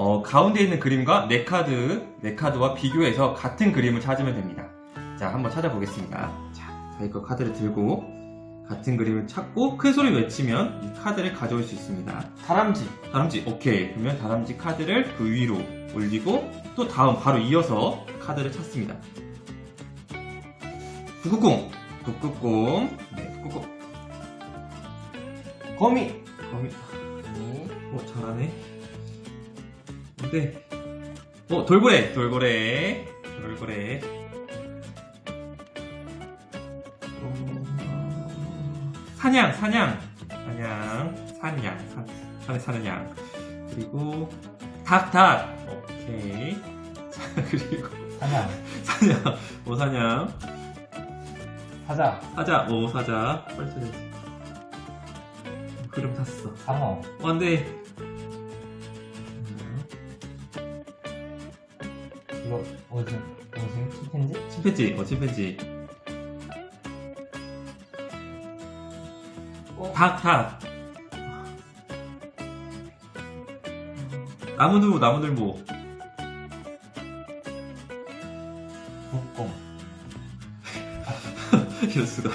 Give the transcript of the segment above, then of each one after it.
어, 가운데 있는 그림과 네 카드, 네 카드와 비교해서 같은 그림을 찾으면 됩니다. 자, 한번 찾아보겠습니다. 자, 자기 거 카드를 들고 같은 그림을 찾고 큰 소리 외치면 이 카드를 가져올 수 있습니다. 다람쥐. 다람쥐, 오케이. 그러면 다람쥐 카드를 그 위로 올리고 또 다음 바로 이어서 카드를 찾습니다. 북극공, 북극공, 네, 북극공. 거미. 거미, 어, 잘하네. 네. 어, 돌고래, 돌고래, 돌고래. 어, 사냥, 사냥, 사냥, 산양, 산, 산에 사는 양. 그리고 닭, 닭. 오케이. 자, 그리고 사냥. 사냥, 오 사냥. 사자. 사자, 오 사자. 빨리 찾아야지. 흐름 탔어. 상어. 어, 안 돼. 이거 뭐지? 뭐지? 침팬지? 침팬지, 어, 침팬지. 어? 닭, 닭. 나무늘보, 나무늘보. 북공. 이럴 수가.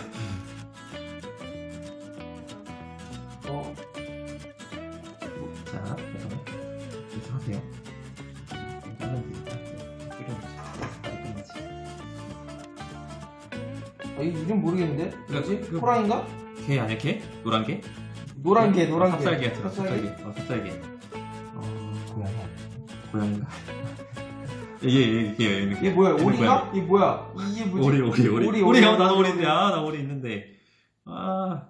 어, 이 이름 모르겠는데? 뭐지? 그- 호랑인가? 개 아니야, 개? 노란 개? 노란 개, 노란 개. 삽살개 같은 거, 삽살개? 삽살개. 어, 삽살개. 어, 고양이. 고양인가? 이게, 이게, 이게, 이게. 이게 뭐야? 오리가? 이게 뭐야? 이게 뭐지? 오리, 오리, 오리. 오리, 오리, 어, 오리, 나도 오리, 오리 있는데, 아, 나 오리 있는데. 아.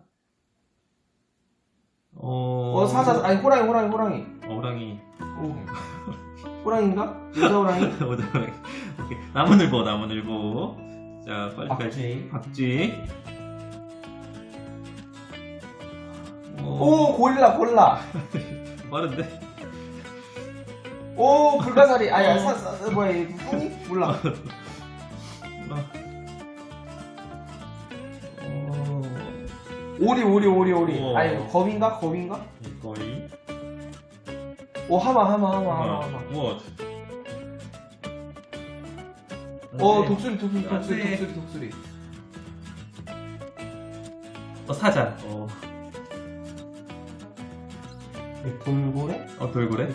어. 어, 사자, 아니, 호랑이, 호랑이, 호랑이. 어, 호랑이. 오. 호랑인가? 여자 호랑이? 여자 호랑이. 오케이. 나무늘보, 나무늘보. 자, 빨리 빨리. 박쥐. 박쥐. 오. 오, 고릴라, 골라. 빠른데? 오, 불가사리. 아야, 어. 사, 사, 뭐야, 이 뿡이? 몰라. 어. 오리, 오리, 오리, 오리. 우와. 아니, 검인가? 검인가? 거의. 오, 하마, 하마, 하마, 하마, 하마. 우와. 어, 독수리, 독수리, 안 독수리, 돼. 독수리, 독수리. 어, 사자. 어, 이 돌고래? 어 돌고래?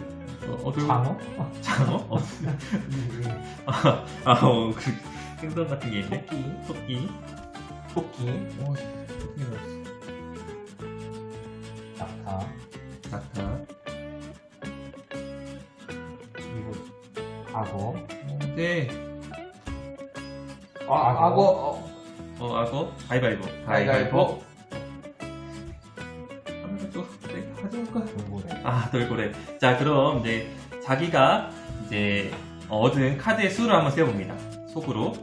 어, 어 돌고래? 장어? 장어? 어. 아, 아, 어, 그 생선 같은 게 있네. 토끼. 토끼. 토끼. 오, 토끼가 낙타. 낙타. 그리고 악어. 네. 아, 악어. 어, 어, 악어. 가위바위보. 가위바위보. 줘. 내가 가져올까? 돌고래. 아, 돌고래. 자, 그럼 이제 자기가 이제 얻은 카드의 수를 한번 세봅니다. 속으로.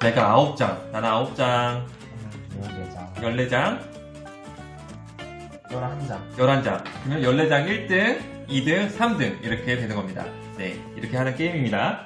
내가 아홉 장. 나는 아홉 장. 열네 장. 14장. 열한 장. 11장. 그러면 14장 1등, 2등, 3등 이렇게 되는 겁니다. 네, 이렇게 하는 게임입니다.